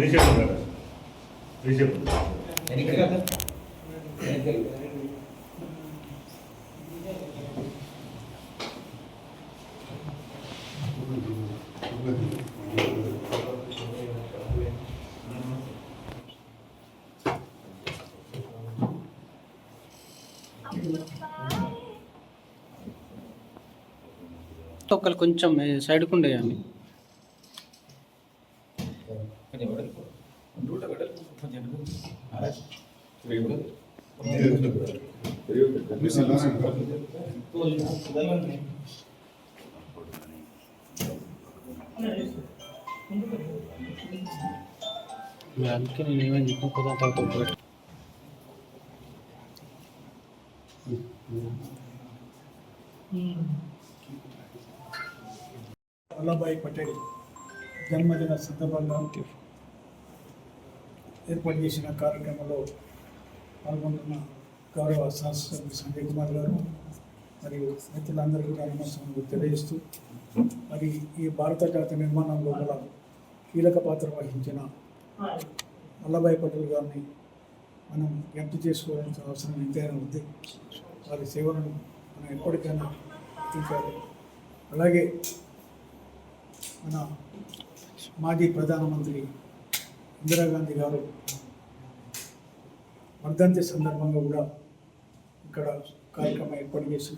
రీషెప్ కదా రీషెప్ ఒకళ్ళు కొంచెం సైడ్కు ఉండేయండి మరి అందుకే నేను ఏమని చెప్పిన కదా తర్వాత వల్లభాయ్ పటేల్ జన్మదిన సందర్భంగా ఏర్పాటు చేసిన కార్యక్రమంలో పాల్గొంటున్న గౌరవ శాస్త్రజ్ఞ సంజయ్ కుమార్ గారు మరియు మిత్రులందరికీ కూడా నమస్కారం తెలియజేస్తూ మరి ఈ భారత జాతి నిర్మాణంలో గల కీలక పాత్ర వహించిన వల్లభాయ్ పటేల్ గారిని మనం జ్ఞప్తి చేసుకోవాల్సిన అవసరం ఎంతైనా ఉంది. వారి సేవలను మనం ఎప్పటికైనా గుర్తించాలి అలాగే మన మాజీ ప్రధానమంత్రి ఇందిరాగాంధీ గారు వర్ధంతి సందర్భంగా కూడా ఇక్కడ కార్యక్రమం ఏర్పాటు చేసి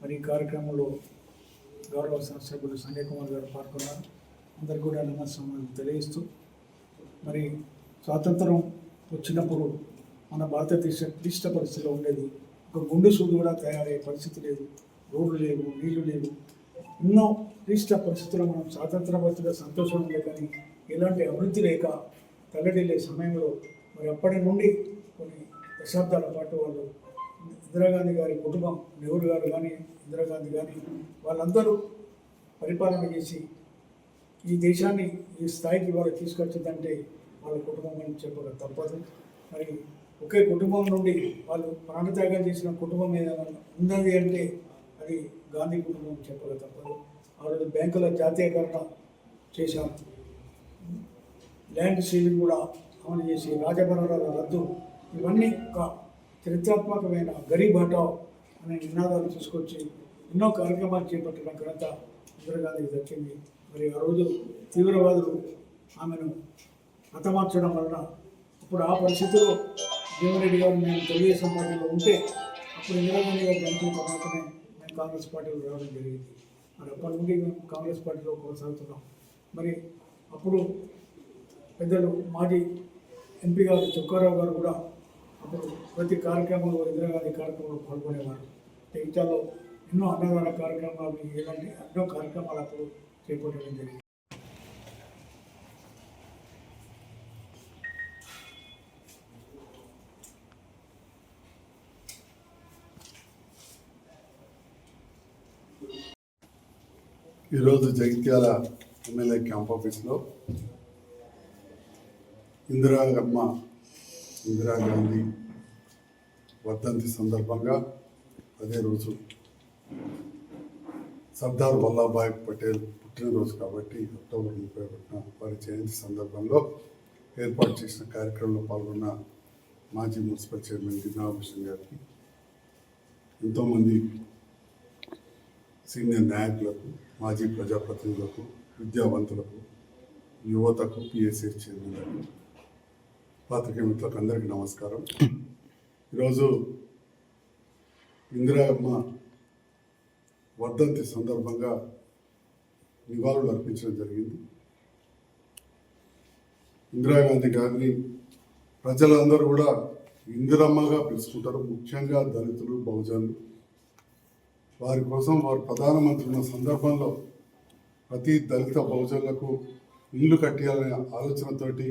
మరి ఈ కార్యక్రమంలో గౌరవ శాస్త్రజ్ఞులు సంజయ్ కుమార్ గారు పాల్గొన్నారు. అందరికీ కూడా నమస్కారం తెలియజేస్తూ మరి స్వాతంత్రం వచ్చినప్పుడు మన భారతదేశ క్లిష్ట పరిస్థితిలో ఉండేది. ఒక గుండె సూది కూడా తయారయ్యే పరిస్థితి లేదు. రోడ్లు లేవు నీళ్ళు లేవు. ఎన్నో క్లిష్ట పరిస్థితుల్లో మనం స్వాతంత్ర పరిస్థితిగా సంతోషం ఉండే కానీ ఎలాంటి అభివృద్ధి లేక తల్లడిల్లే సమయంలో మరి అప్పటి నుండి కొన్ని దశాబ్దాల పాటు వాళ్ళు ఇందిరాగాంధీ గారి కుటుంబం నెహ్రూ గారు కానీ ఇందిరాగాంధీ కానీ వాళ్ళందరూ పరిపాలన చేసి ఈ దేశాన్ని ఈ స్థాయికి వాళ్ళు తీసుకొచ్చిందంటే వాళ్ళ కుటుంబం అని చెప్పక తప్పదు. మరి ఒకే కుటుంబం నుండి వాళ్ళు ప్రాణత్యాగం చేసిన కుటుంబం ఏదైనా ఉన్నది అంటే అది గాంధీ కుటుంబం చెప్పక తప్పదు. ఆ రోజు బ్యాంకుల జాతీయకరణ చేశాం ల్యాండ్ సీలింగ్ కూడా అమలు చేసి రాజభరణాల రద్దు. ఇవన్నీ ఒక చరిత్రాత్మకమైన గరీబ్ హటావ్ అనే నినాదాలు తీసుకొచ్చి ఎన్నో కార్యక్రమాలు చేపట్టిన ఘనత ఇందిరాగాంధీకి దక్కింది. మరి ఆ రోజు తీవ్రవాదులు ఆమెను హతమార్చడం వలన ఇప్పుడు ఆ పరిస్థితిలో జీవన్రెడ్డి గారు మేము తెలుగుదేశం పార్టీలో ఉంటే అప్పుడు ఇందిరాగాంధీ గారు చనిపోయిన తర్వాతనే మేము కాంగ్రెస్ పార్టీలో రావడం జరిగింది. మరి అప్పటి నుండి మేము కాంగ్రెస్ పార్టీలో కొనసాగుతున్నాం. మరి అప్పుడు పెద్దలు మాజీ ఎంపీ గారు చొక్కారావు గారు కూడా అప్పుడు ప్రతి కార్యక్రమంలో ఇందిరాగాంధీ కార్యక్రమంలో పాల్గొనేవారు. జగిత్యాలలో ఎన్నో అన్నదాన కార్యక్రమాలు ఇలాంటి ఎన్నో కార్యక్రమాలు అప్పుడు చేపట్టడం జరిగింది. ఈరోజు జగిత్యాల ఎమ్మెల్యే క్యాంప్ ఆఫీస్లో ఇందిరాగమ్మ ఇందిరాగాంధీ వర్ధంతి సందర్భంగా అదే రోజు సర్దార్ వల్లభాయ్ పటేల్ పుట్టినరోజు కాబట్టి అక్టోబర్ ముప్పై ఒకటిన వారి జయంతి సందర్భంలో ఏర్పాటు చేసిన కార్యక్రమంలో పాల్గొన్న మాజీ మున్సిపల్ చైర్మన్ గిరినాభూషణ్ గారికి ఎంతోమంది సీనియర్ నాయకులకు మాజీ ప్రజాప్రతినిధులకు విద్యావంతులకు యువతకు పిఎస్సి చైర్మన్లకు పాత్రికేయ మిత్రులకు అందరికీ నమస్కారం. ఈరోజు ఇందిరామ్మ వర్ధంతి సందర్భంగా నివాళులు అర్పించడం జరిగింది. ఇందిరాగాంధీ గారిని ప్రజలందరూ కూడా ఇందిరమ్మగా పిలుచుకుంటారు ముఖ్యంగా దళితులు బహుజనులు. వారి కోసం వారు ప్రధానమంత్రి ఉన్న సందర్భంలో ప్రతి దళిత బహుజనులకు ఇల్లు కట్టియాలనే ఆలోచనతోటి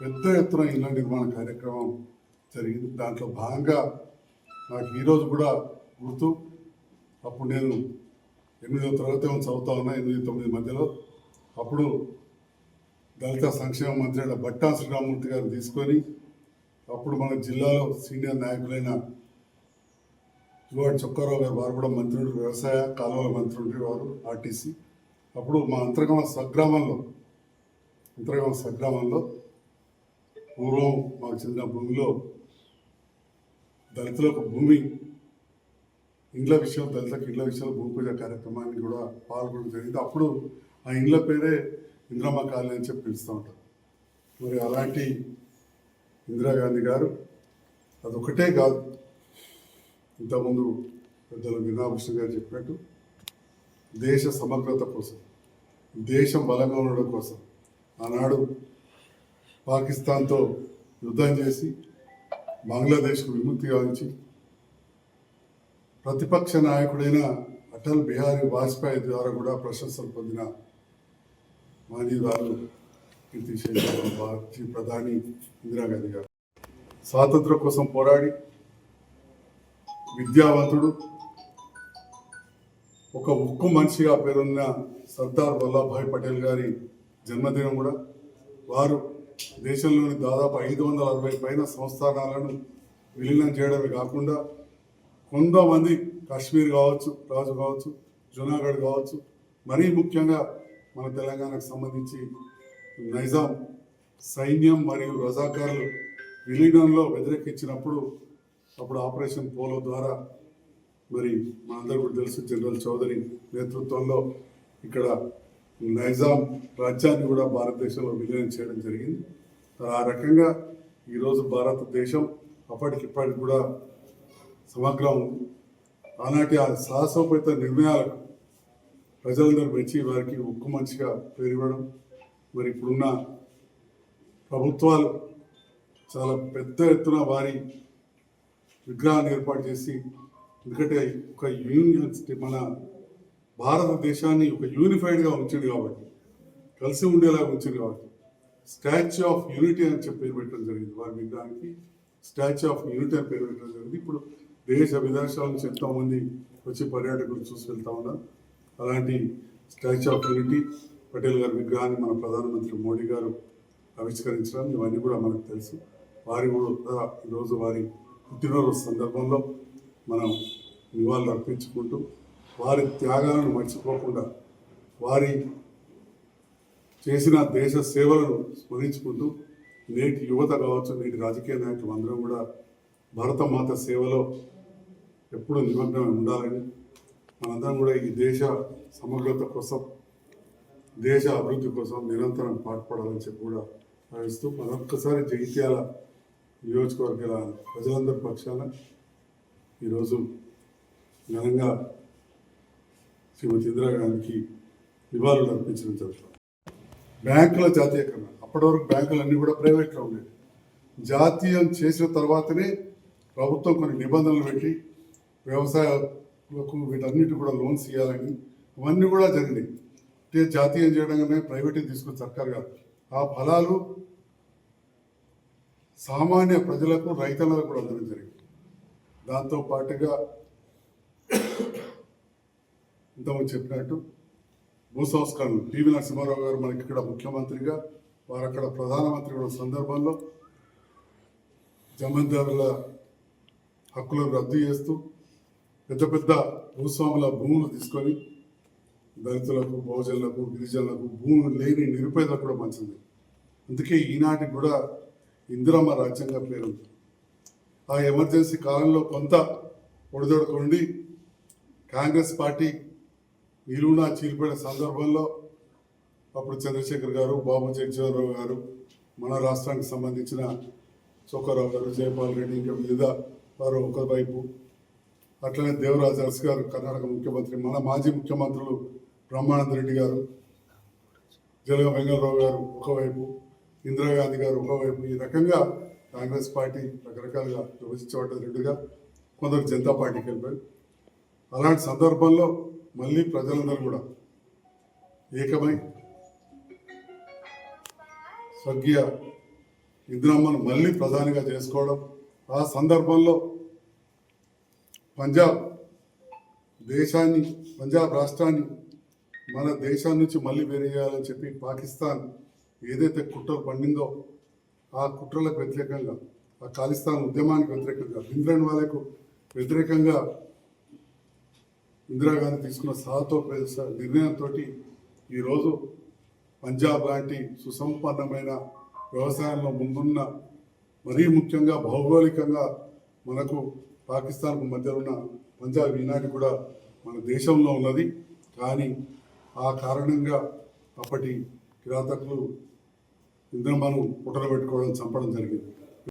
పెద్ద ఎత్తున ఇళ్ళ నిర్మాణ కార్యక్రమం జరిగింది. దాంట్లో భాగంగా నాకు ఈరోజు కూడా గుర్తు అప్పుడు నేను ఎనిమిదవ తరగతి చదువుతా ఉన్నా ఎనిమిది తొమ్మిది మధ్యలో. అప్పుడు దళిత సంక్షేమ మంత్రి అయిన భట్టా శ్రీరామూర్తి గారిని తీసుకొని అప్పుడు మన జిల్లాలో సీనియర్ నాయకులైన యువాడి చొక్కారావు గారు వారు కూడా మంత్రి వ్యవసాయ కాలువల మంత్రి ఉండ్రి వారు ఆర్టీసీ. అప్పుడు మా అంతర్గమ స్వగ్రామంలో అంతర్గమ స్వగ్రామంలో పూర్వం మాకు చెందిన భూమిలో దళితులకు భూమి ఇండ్ల విషయం దళితులకు ఇండ్ల విషయంలో భూమి పూజ కార్యక్రమాన్ని కూడా పాల్గొనడం జరిగింది. అప్పుడు ఆ ఇండ్ల పేరే ఇందిరమ్మ కాలనీ అని చెప్పి పిలుస్తూ ఉంటారు. మరి అలాంటి ఇందిరాగాంధీ గారు అదొకటే కాదు. ఇంతకుముందు పెద్దలు వినాభూషణ గారు చెప్పినట్టు దేశ సమగ్రత కోసం దేశం బలంగా ఉండడం కోసం ఆనాడు పాకిస్తాన్తో యుద్ధం చేసి బంగ్లాదేశ్కు విముక్తి గావించి ప్రతిపక్ష నాయకుడైన అటల్ బిహారీ వాజ్పేయి ద్వారా కూడా ప్రశంసలు పొందిన మాజీదారులు కీర్తి శేషరావు మాజీ ప్రధాని ఇందిరాగాంధీ గారు. స్వాతంత్రం కోసం పోరాడి విద్యావంతుడు ఒక ఉక్కు మనిషిగా పేరున్న సర్దార్ వల్లభాయ్ పటేల్ గారి జన్మదినం కూడా వారు దేశంలోని దాదాపు ఐదు వందల అరవై పైన సంస్థానాలను విలీనం చేయడమే కాకుండా కొంతమంది కాశ్మీర్ కావచ్చు రాజు కావచ్చు జునాగఢ్ కావచ్చు మరీ ముఖ్యంగా మన తెలంగాణకు సంబంధించి నైజాం సైన్యం మరియు రజాకారులు విలీనంలో వ్యతిరేకించినప్పుడు అప్పుడు ఆపరేషన్ పోలో ద్వారా మరి మనందరూ కూడా తెలుసు జనరల్ చౌదరి నేతృత్వంలో ఇక్కడ నైజాం రాజ్యాన్ని కూడా భారతదేశంలో విలీనం చేయడం జరిగింది. ఆ రకంగా ఈరోజు భారతదేశం అప్పటికిప్పటికి కూడా సమగ్రం ఉంది ఆనాటి ఆ సాహసోపేత నిర్ణయాలకు ప్రజలందరూ మెచ్చి వారికి ఉక్కు మంచిగా పేరు ఇవ్వడం మరి ఇప్పుడున్న ప్రభుత్వాలు చాలా పెద్ద ఎత్తున వారి విగ్రహాన్ని ఏర్పాటు చేసి ఎందుకంటే ఒక యూనియన్ మన భారతదేశాన్ని ఒక యూనిఫైడ్గా ఉంచింది కాబట్టి కలిసి ఉండేలా ఉంచింది కాబట్టి స్టాచ్యూ ఆఫ్ యూనిటీ అని చెప్పి పేరు పెట్టడం జరిగింది. వారి విగ్రహానికి స్టాచ్యూ ఆఫ్ యూనిటీ అని పేరు పెట్టడం జరిగింది. ఇప్పుడు దేశ విదేశాల నుంచి ఎంతోమంది వచ్చి పర్యాటకులు చూసి వెళ్తా ఉన్నారు. అలాంటి స్టాచ్యూ ఆఫ్ యూనిటీ పటేల్ గారి విగ్రహాన్ని మన ప్రధానమంత్రి మోడీ గారు ఆవిష్కరించడం ఇవన్నీ కూడా మనకు తెలుసు. వారి కూడా ఈరోజు వారి పుట్టినరోజు సందర్భంలో మనం నివాళులు అర్పించుకుంటూ వారి త్యాగాలను మర్చిపోకుండా వారి చేసిన దేశ సేవలను స్మరించుకుంటూ నేటి యువత కావచ్చు నేటి రాజకీయ నాయకులు అందరం కూడా భారతమాత సేవలో ఎప్పుడు నిమగ్నమై ఉండాలని మనందరం కూడా ఈ దేశ సమగ్రత కోసం దేశ అభివృద్ధి కోసం నిరంతరం పాటుపడాలని చెప్పి కూడా భావిస్తూ మరొక్కసారి జగిత్యాల నియోజకవర్గాల ప్రజలందరి పక్షాన ఈరోజు ఘనంగా శ్రీమతి ఇందిరాగాంధీకి నివాళులు అర్పించడం జరుగుతుంది. బ్యాంకుల జాతీయకరణ. అప్పటి వరకు బ్యాంకులు అన్నీ కూడా ప్రైవేట్లో ఉండేవి. జాతీయం చేసిన తర్వాతనే ప్రభుత్వం కొన్ని నిబంధనలు పెట్టి వ్యవసాయాలకు వీటన్నిటి కూడా లోన్స్ ఇవ్వాలని ఇవన్నీ కూడా జరిగినాయి. అంటే జాతీయం చేయడంగానే ప్రైవేట్ తీసుకుని సర్కార్ ఆ ఫలాలు సామాన్య ప్రజలకు రైతులకు కూడా అందడం జరిగింది. దాంతో పాటుగా ఇంతకుముందు చెప్పినట్టు భూ సంస్కరణలు పివి నరసింహారావు గారు మనకి ఇక్కడ ముఖ్యమంత్రిగా వారు అక్కడ ప్రధానమంత్రి ఉన్న సందర్భంలో జమీందారుల హక్కులను రద్దు చేస్తూ పెద్ద పెద్ద భూస్వాముల భూములు తీసుకొని దళితులకు బహుజనులకు గిరిజనులకు భూములు లేని నిరుపేదలకు కూడా మంచిది అందుకే ఈనాటికి కూడా ఇందిరమ్మ రాజ్యంగా పేరుంది ఆ ఎమర్జెన్సీ కాలంలో కొంత ఒడిదొడుకుండి కాంగ్రెస్ పార్టీ నిలువునా చీలిపోయిన సందర్భంలో అప్పుడు చంద్రశేఖర్ గారు బాబు జగజీవనరావు గారు మన రాష్ట్రానికి సంబంధించిన చొక్కారావు గారు జయపాల్ రెడ్డి ఇంకా వివిధ వారు ఒకవైపు అట్లనే దేవరాజ్ అరస్ గారు కర్ణాటక ముఖ్యమంత్రి మన మాజీ ముఖ్యమంత్రులు బ్రహ్మానంద రెడ్డి గారు జలగ వెంగళరావు గారు ఒకవైపు ఇందిరాగాంధీ గారు ఒకవైపు ఈ రకంగా కాంగ్రెస్ పార్టీ రకరకాలుగా విభజించబడ్డ రెడ్డిగా కొందరు జనతా పార్టీకి వెళ్ళిపోయారు. అలాంటి సందర్భంలో మళ్ళీ ప్రజలందరూ కూడా ఏకమై స్వర్గీయ ఇందిరమ్మను మళ్ళీ ప్రధానిగా చేసుకోవడం ఆ సందర్భంలో పంజాబ్ దేశాన్ని పంజాబ్ రాష్ట్రాన్ని మన దేశం నుంచి మళ్ళీ వేరే చేయాలని చెప్పి పాకిస్తాన్ ఏదైతే కుట్రలు పండిందో ఆ కుట్రలకు వ్యతిరేకంగా ఆ ఖాళిస్తాన్ ఉద్యమానికి వ్యతిరేకంగా భింద్రన్ వాళ్ళకు వ్యతిరేకంగా ఇందిరాగాంధీ తీసుకున్న సాహతో నిర్ణయంతో ఈరోజు పంజాబ్ లాంటి సుసంపన్నమైన వ్యవసాయంలో ముందున్న మరీ ముఖ్యంగా భౌగోళికంగా మనకు పాకిస్తాన్కు మధ్య ఉన్న పంజాబ్ ఈనాటి కూడా మన దేశంలో ఉన్నది. కానీ ఆ కారణంగా అప్పటి కిరాతకులు ఇంద్రమను పుట్టలు పెట్టుకోవడం చంపడం జరిగింది.